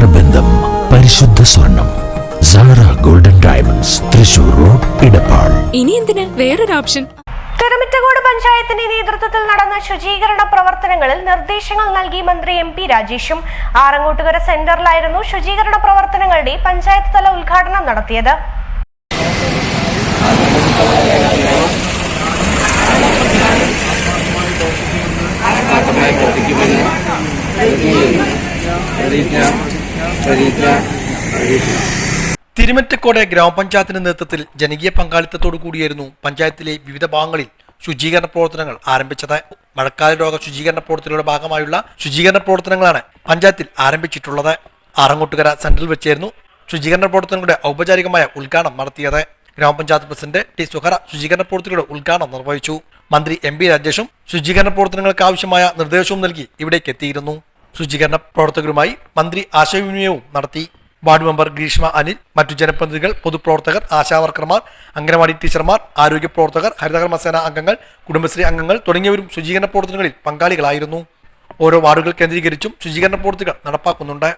നേത്രബന്ധം പരിശുദ്ധ സ്വർണം. Sara golden diamonds Thrissur road Edappal. ഇനി എന്തിനാ? വേറൊരു ഓപ്ഷൻ. തിരുമിറ്റകോട് പഞ്ചായത്തിന്റെ നേതൃത്വത്തിൽ നടന്ന ശുചീകരണ പ്രവർത്തനങ്ങളിൽ നിർദ്ദേശങ്ങൾ നൽകി മന്ത്രി എം പി രാജേഷും. ആറങ്ങോട്ടുകര സെന്ററിലായിരുന്നു ശുചീകരണ പ്രവർത്തനങ്ങളുടെ പഞ്ചായത്ത് തല ഉദ്ഘാടനം നടത്തിയത്. തിരുമറ്റക്കോട് ഗ്രാമപഞ്ചായത്തിന്റെ നേതൃത്വത്തിൽ ജനകീയ പങ്കാളിത്തത്തോടു കൂടിയായിരുന്നു പഞ്ചായത്തിലെ വിവിധ ഭാഗങ്ങളിൽ ശുചീകരണ പ്രവർത്തനങ്ങൾ ആരംഭിച്ചത്. മഴക്കാല രോഗ ശുചീകരണ പ്രവർത്തനങ്ങളുടെ ഭാഗമായുള്ള ശുചീകരണ പ്രവർത്തനങ്ങളാണ് പഞ്ചായത്തിൽ ആരംഭിച്ചിട്ടുള്ളത്. ആറങ്ങോട്ടുകര സെന്ററിൽ വെച്ചായിരുന്നു ശുചീകരണ പ്രവർത്തനങ്ങളുടെ ഔപചാരികമായ ഉദ്ഘാടനം നടത്തിയത്. ഗ്രാമപഞ്ചായത്ത് പ്രസിഡന്റ് ടി സുഹറ ശുചീകരണ പ്രവർത്തനങ്ങളുടെ ഉദ്ഘാടനം നിർവഹിച്ചു. മന്ത്രി എം പി രാജേഷും ശുചീകരണ പ്രവർത്തനങ്ങൾക്ക് ആവശ്യമായ നിർദ്ദേശവും നൽകി ഇവിടേക്ക് എത്തിയിരുന്നു. ശുചീകരണ പ്രവർത്തകരുമായി മന്ത്രി ആശയവിനിമയവും നടത്തി. വാർഡ് മെമ്പർ ഗ്രീഷ്മ അനിൽ മറ്റു ജനപ്രതിനിധികൾ പൊതുപ്രവർത്തകർ ആശാവർക്കർമാർ അംഗനവാടി ടീച്ചർമാർ ആരോഗ്യ പ്രവർത്തകർ ഹരിതകർമ്മസേന അംഗങ്ങൾ കുടുംബശ്രീ അംഗങ്ങൾ തുടങ്ങിയവരും ശുചീകരണ പ്രവർത്തനങ്ങളിൽ പങ്കാളികളായിരുന്നു. ഓരോ വാർഡുകൾ കേന്ദ്രീകരിച്ചും ശുചീകരണ പ്രവർത്തികൾ നടപ്പാക്കുന്നുണ്ട്.